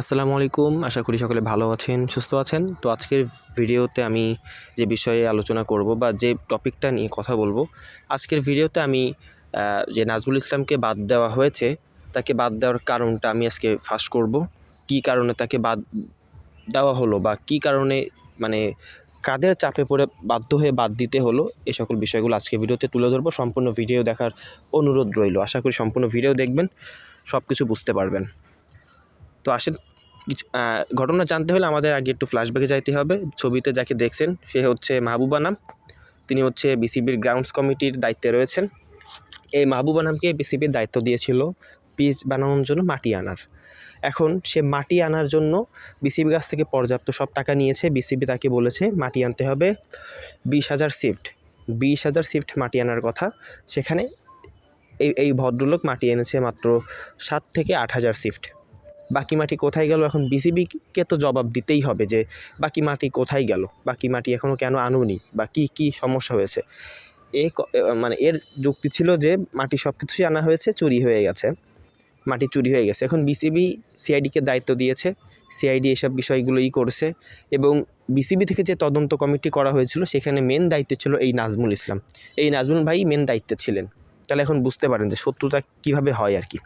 আসসালামু আলাইকুম। আশা করি সকলে ভালো আছেন, সুস্থ আছেন। তো আজকের ভিডিওতে আমি যে বিষয়ে আলোচনা করব বা যে টপিকটা নিয়ে কথা বলব, আজকের ভিডিওতে আমি যে নাজমুল ইসলামকে বাদ দেওয়া হয়েছে, তাকে বাদ দেওয়ার কারণটা আমি আজকে ফাঁস করব। কী কারণে তাকে বাদ দেওয়া হলো বা কী কারণে মানে কাদের চাপে পড়ে বাধ্য হয়ে বাদ দিতে হলো, এ সকল বিষয়গুলো আজকে ভিডিওতে তুলে ধরবো। সম্পূর্ণ ভিডিও দেখার অনুরোধ রইল। আশা করি সম্পূর্ণ ভিডিও দেখবেন সব কিছু বুঝতে পারবেন। তো আসেন কিছু ঘটনা জানতে হলে আমাদের আগে একটু ফ্ল্যাশব্যাকে যাইতে হবে। ছবিতে যাকে দেখছেন, সে হচ্ছে মাহবুবা নাম। তিনি হচ্ছে বিসিবির গ্রাউন্ডস কমিটির দায়িত্বে রয়েছেন। এই মাহবুবা নামকে বিসিবির দায়িত্ব দিয়েছিল পিচ বানানোর জন্য মাটি আনার। এখন সে মাটি আনার জন্য বিসিবি কাছ থেকে পর্যাপ্ত সব টাকা নিয়েছে। বিসিবি তাকে বলেছে, মাটি আনতে হবে বিশ হাজার সিফট বিশ হাজার সিফট মাটি আনার কথা। সেখানে এই এই ভদ্রলোক মাটি এনেছে মাত্র সাত থেকে আট হাজার সিফট বাকি মাটি কোথায় গেল? এখন বিসিবিকে তো জবাব দিতেই হবে যে বাকি মাটি কোথায় গেল? বাকি মাটি এখনও কেন আনুনি? বা কী কী সমস্যা হয়েছে? এ মানে এর যুক্তি ছিল যে মাটি সব কিছুই আনা হয়েছে, চুরি হয়ে গেছে। মাটি চুরি হয়ে গেছে। এখন বিসিবি সিআইডিকে দায়িত্ব দিয়েছে। সিআইডি এসব বিষয়গুলোই করছে এবং বিসিবি থেকে যে তদন্ত কমিটি করা হয়েছিল, সেখানে মেন দায়িত্বে ছিল এই নাজমুল ইসলাম। এই নাজমুল ভাই মেন দায়িত্বে ছিলেন। তাহলে এখন বুঝতে পারেন যে শত্রুতা কীভাবে হয় আর কি।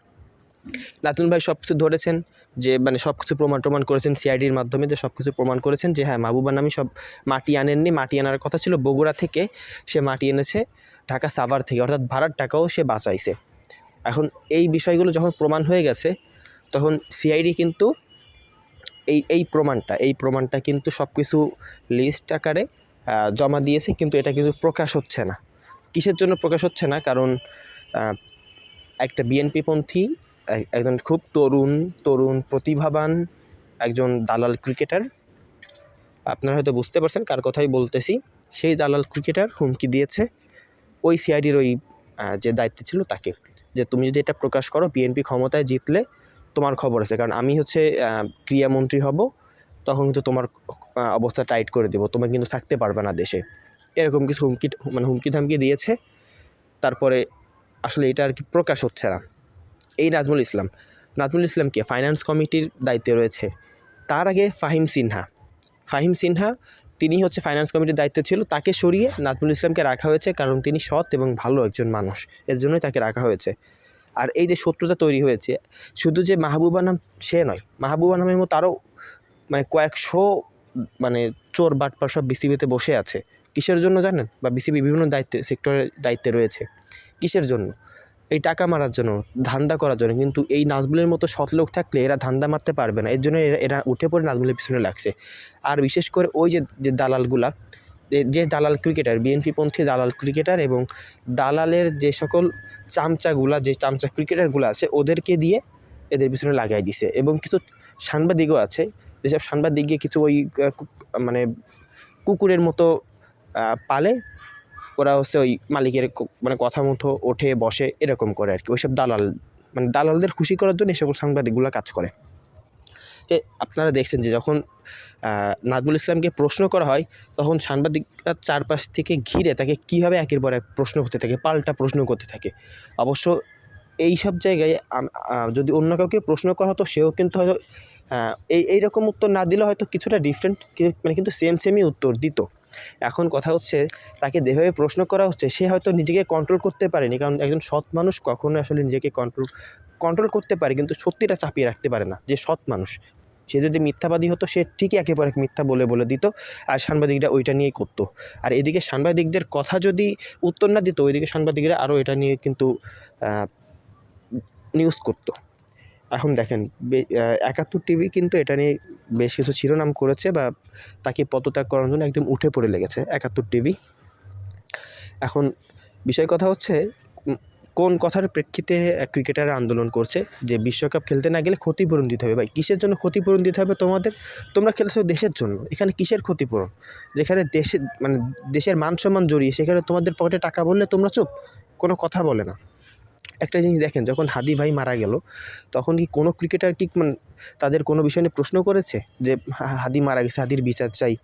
নাজমুল ভাই সব কিছু ধরেছেন যে মানে সব কিছু প্রমাণ প্রমাণ করেছেন সিআইডির মাধ্যমে যে সব কিছু প্রমাণ করেছেন যে হ্যাঁ মাহবুবা নামি সব মাটি আনেননি। মাটি আনার কথা ছিল বগুড়া থেকে সে মাটি এনেছে ঢাকা সাভার থেকে, অর্থাৎ ভাড়ার টাকাও সে বাঁচাইছে। এখন এই বিষয়গুলো যখন প্রমাণ হয়ে গেছে, তখন সিআইডি কিন্তু এই এই প্রমাণটা এই প্রমাণটা কিন্তু সব কিছু লিস্ট আকারে জমা দিয়েছে, কিন্তু এটা কিন্তু প্রকাশ হচ্ছে না। কিসের জন্য প্রকাশ হচ্ছে না? কারণ একটা বিএনপিপন্থী একজন খুব তরুণ তরুণ প্রতিভাবান একজন দালাল ক্রিকেটার। আপনারা হয়তো বুঝতে পারছেন কার কথাই বলতেছি। সেই দালাল ক্রিকেটার হুমকি দিয়েছে ওই সিআইডির ওই যে দায়িত্বে ছিল তাকে। যে তুমি যদি এটা প্রকাশ করো বিএনপি ক্ষমতায় জিতলে তোমার খবর আছে। কারণ আমি হচ্ছে আহ, ক্রীড়ামন্ত্রী হব তখন কিন্তু তোমার অবস্থা টাইট করে দেবো। তোমার কিন্তু থাকতে পারবে না দেশে। এরকম কিছু হুমকি মানে হুমকি ধামকি দিয়েছে। তারপরে আসলে এটা আর কি প্রকাশ হচ্ছে না। এই নাজমুল ইসলাম। নাজমুল ইসলামকে ফাইন্যান্স কমিটির দায়িত্বে রয়েছে। তার আগে ফাহিম সিনহা। ফাহিম সিনহা, তিনি হচ্ছে ফাইন্যান্স কমিটির দায়িত্বে ছিল। তাকে সরিয়ে নাজমুল ইসলামকে রাখা হয়েছে কারণ তিনি সৎ এবং ভালো একজন মানুষ। এর জন্যই তাকে রাখা হয়েছে। আর এই যে শত্রুতা তৈরি হয়েছে, শুধু যে মাহবুবা নাম সে নয়, মাহবুবা নামের মতো আরও মানে কয়েকশো মানে চোর বাটপার সব বিসিবিতে বসে আছে। কিসের জন্য জানেন? বা বিসিবি বিভিন্ন দায়িত্বে সেক্টরের দায়িত্বে রয়েছে। কিসের জন্য? এই টাকা মারার জন্য, ধান্দা করার জন্য। কিন্তু এই নাজমুলের মতো সৎ লোক থাকলে এরা ধান্দা মারতে পারবে না। এর জন্য এরা এরা উঠে পড়ে নাজমুলের পিছনে লাগছে। আর বিশেষ করে ওই যে যে দালালগুলা, যে দালাল ক্রিকেটার, বিএনপিপন্থী দালাল ক্রিকেটার এবং দালালের যে সকল চামচাগুলা, যে চামচা ক্রিকেটারগুলো আছে, ওদেরকে দিয়ে এদের পিছনে লাগাই দিছে। এবং কিছু সাংবাদিকও আছে, যেসব সাংবাদিককে কিছু ওই মানে কুকুরের মতো পালে ওরা হচ্ছে ওই মালিকের মানে কথা মতো ওঠে, বসে, এরকম করে আর কি। ওইসব দালাল মানে দালালদের খুশি করার জন্য এই সকল সাংবাদিকগুলো কাজ করে। এ, আপনারা দেখছেন যে যখন নাজমুল ইসলামকে প্রশ্ন করা হয়, তখন সাংবাদিকরা চারপাশ থেকে ঘিরে তাকে কীভাবে একের পর এক প্রশ্ন করতে থাকে, পাল্টা প্রশ্ন করতে থাকে। অবশ্য এই সব জায়গায় যদি অন্য কাউকে প্রশ্ন করা হতো, সেও কিন্তু হয়তো এই, এইরকম উত্তর না দিলে হয়তো কিছুটা ডিফারেন্ট মানে কিন্তু সেম সেমই উত্তর দিত। এখন কথা হচ্ছে, তাকে যেভাবে প্রশ্ন করা হচ্ছে, সে হয়তো নিজেকে কন্ট্রোল করতে পারেনি। কারণ একজন সৎ মানুষ কখনো আসলে নিজেকে কন্ট্রোল কন্ট্রোল করতে পারে, কিন্তু সত্যিটা চাপিয়ে রাখতে পারে না যে সৎ মানুষ। সে যদি মিথ্যাবাদী হতো, সে ঠিকই একের পর এক মিথ্যা বলে বলে দিত, আর সাংবাদিকরা ওইটা নিয়েই করতো। আর এদিকে সাংবাদিকদের কথা যদি উত্তর না দিত, ওইদিকে সাংবাদিকরা আরও এটা নিয়ে কিন্তু নিউজ করতো। এখন দেখেন একাত্তর টিভি কিন্তু এটা নিয়ে বেশ কিছু শিরোনাম করেছে বা তাকে পদত্যাগ করার জন্য একদম উঠে পড়ে লেগেছে একাত্তর টিভি। এখন বিষয় কথা হচ্ছে কোন কথার প্রেক্ষিতে ক্রিকেটাররা আন্দোলন করছে? যে বিশ্বকাপ খেলতে না গেলে ক্ষতিপূরণ দিতে হবে। ভাই, কিসের জন্য ক্ষতিপূরণ দিতে হবে তোমাদের? তোমরা খেলছো দেশের জন্য। এখানে কিসের ক্ষতিপূরণ? যেখানে দেশে মানে দেশের মান সম্মান জড়িয়ে, সেখানে তোমাদের পকেটে টাকা বললে তোমরা চুপ। কোনো কথা বলে না। একটা জিনিস দেখেন, যখন হাদি ভাই মারা গেল, তখন কি কোনো ক্রিকেটার কি মানে তাদের কোনো বিষয় নিয়ে প্রশ্ন করেছে? যে হাদি মারা গেছে, হাদির বিচার চাই,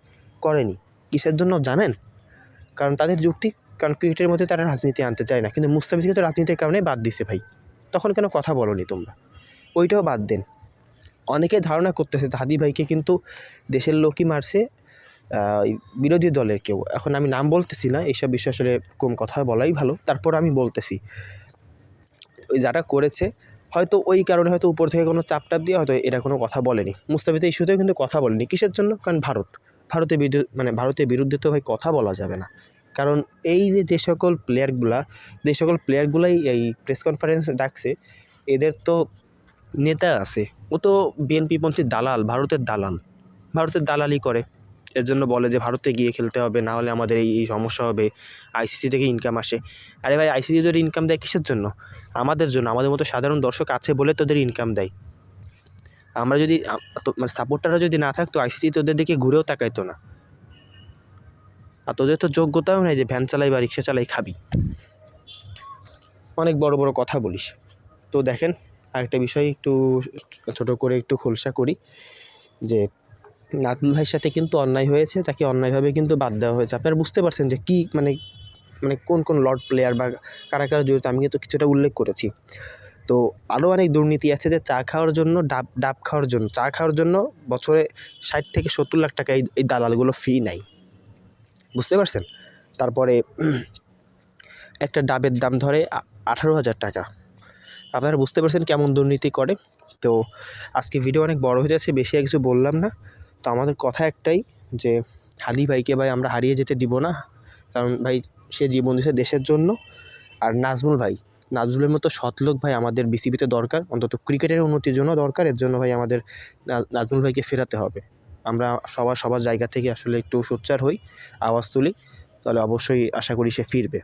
করেনি। কিসের জন্য জানেন? কারণ তাদের যুক্তি, কারণ ক্রিকেটের মধ্যে তারা রাজনীতি আনতে চায় না। কিন্তু মুস্তাফিজকে তো রাজনীতির কারণে বাদ দিছে ভাই। তখন কেন কথা বলনি তোমরা? ওইটাও বাদ দেন। অনেকে ধারণা করতেছে হাদি ভাইকে কিন্তু দেশের লোকই মারছে বিরোধী দলের কেউ। এখন আমি নাম বলতেছি না, এইসব বিষয়ে আসলে কম কথা বলাই ভালো। তারপর আমি বলতেছি। যারা করেছে, হয়তো ওই কারণে হয়তো উপর থেকে কোনো চাপ টাপ দিয়ে হয়তো এরা কোনো কথা বলেনি। মুস্তাফিজের ইস্যুতেও কিন্তু কথা বলেনি। কিসের জন্য? কারণ ভারত। ভারতের বিরুদ্ধে মানে ভারতের বিরুদ্ধে তো ভাই কথা বলা যাবে না। কারণ এই যে যে সকল প্লেয়ারগুলা, যে সকল প্লেয়ারগুলাই এই প্রেস কনফারেন্স ডাকছে, এদের তো নেতা আছে। ও তো বিএনপিপন্থী দালাল, ভারতের দালাল। ভারতের দালালি করে। এর জন্য বলে যে ভারতে গিয়ে খেলতে হবে, না হলে আমাদের এই এই সমস্যা হবে। আইসিসি থেকে ইনকাম আসে। আরে ভাই আইসিসি তোদের ইনকাম দেয় কিসের জন্য? আমাদের জন্য, আমাদের মতো সাধারণ দর্শক আছে বলে তোদের ইনকাম দেয়। আমরা যদি মানে সাপোর্টাররা যদি না থাকতো আইসিসি তোদের দিকে ঘুরেও তাকাইতো না। আর তোদের তো যোগ্যতাও নেই যে ভ্যান চালাই বা রিক্সা চালাই খাবি। অনেক বড় বড় কথা বলিস। তো দেখেন, আরেকটা বিষয় একটু ছোট করে একটু খোলসা করি যে নাজমুল ভাইয়ের সাথে কিন্তু অন্যায় হয়েছে, তাকে অন্যায়ভাবে কিন্তু বাদ দেওয়া হয়েছে। আপনারা বুঝতে পারছেন যে কী মানে মানে কোন কোন লর্ড প্লেয়ার বা কারা কারা জড়িত, আমি কিন্তু কিছুটা উল্লেখ করেছি। তো আরও অনেক দুর্নীতি আছে যে চা খাওয়ার জন্য, ডাব ডাব খাওয়ার জন্য, চা খাওয়ার জন্য বছরে ষাট থেকে সত্তর লাখ টাকা এই দালালগুলো ফি নেয়। বুঝতে পারছেন? তারপরে একটা ডাবের দাম ধরে আঠারো হাজার টাকা। আপনারা বুঝতে পারছেন কেমন দুর্নীতি করে। তো আজকে ভিডিও অনেক বড় হয়ে যাচ্ছে, বেশি কিছু বললাম না। তো আমাদের কথা একটাই যে হাদি ভাইকে ভাই আমরা হারিয়ে যেতে দিব না। কারণ ভাই, সে জীবন দিয়েছে দেশের জন্য। আর নাজমুল ভাই, নাজমুলের মতো সৎলোক ভাই আমাদের বিসিবিতে দরকার। অন্তত ক্রিকেটের উন্নতির জন্য দরকার। এর জন্য ভাই আমাদের নাজমুল ভাইকে ফেরাতে হবে। আমরা সবার সবার জায়গা থেকে আসলে একটু সোচ্চার হই, আওয়াজ তুলি। তাহলে অবশ্যই আশা করি সে ফিরবে।